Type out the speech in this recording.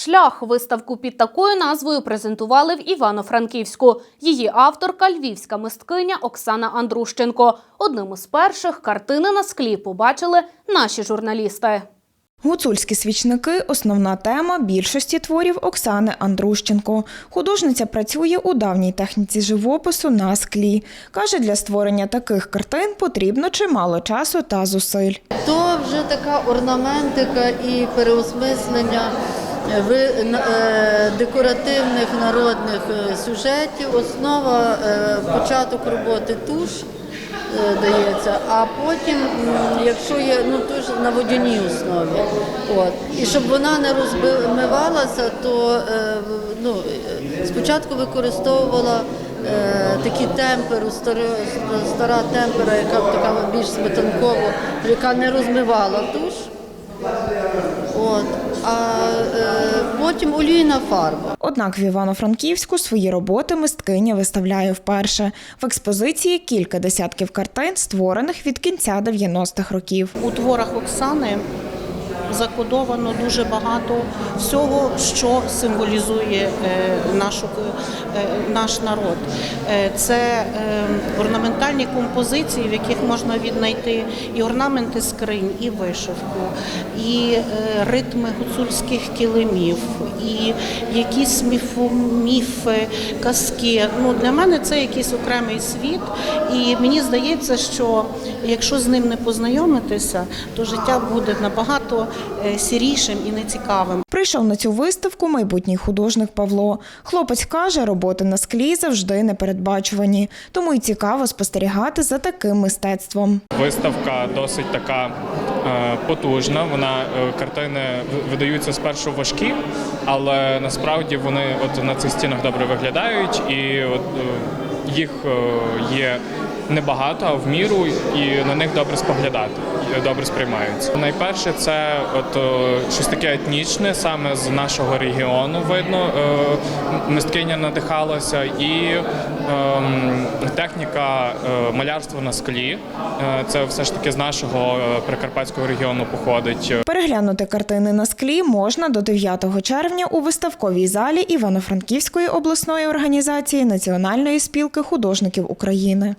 Шлях виставку під такою назвою презентували в Івано-Франківську. Її авторка львівська мисткиня Оксана Андрущенко. Одним із перших картини на склі побачили наші журналісти. Гуцульські свічники основна тема більшості творів Оксани Андрущенко. Художниця працює у давній техніці живопису на склі. Каже, для створення таких картин потрібно чимало часу та зусиль. То вже така орнаментика і переосмислення декоративних народних е, сюжетів. Основа е, початок роботи туш е, дається, а потім, якщо є ну туш на водяній основі, от і щоб вона не розмивалася, то е, ну, е, спочатку використовувала. е, Такі темперу, стара, стара темпера, яка така більш сметанкова, яка не розмивала туш. От. А е, потім олійна фарба. Однак в Івано-Франківську свої роботи мисткиня виставляє вперше. В експозиції кілька десятків картин, створених від кінця 90-х років. У творах Оксани закодовано дуже багато всього, що символізує е, нашу, е, наш народ. Е, Це орнаментальні композиції, в яких можна віднайти і орнаменти скринь, і вишивку, і ритми гуцульських килимів, і якісь міфи, казки. Ну, для мене це якийсь окремий світ, і мені здається, що якщо з ним не познайомитися, то життя буде набагато сірішим і нецікавим. Прийшов на цю виставку майбутній художник Павло. Хлопець каже, роботи на склі завжди непередбачувані, тому й цікаво спостерігати за таким мистецтвом. Виставка досить така е, потужна. Вона е, картини видаються спершу важкі, але насправді вони от на цих стінах добре виглядають, і от е, їх е, є небагато, а в міру, і на них добре споглядати, добре сприймаються. Найперше, це от е, щось таке етнічне, саме з нашого регіону видно. Е, Мисткиня надихалася і ем, техніка е, малярства на склі. Це все ж таки з нашого прикарпатського регіону походить. Переглянути картини на склі можна до 9 червня у виставковій залі Івано-Франківської обласної організації Національної спілки художників України.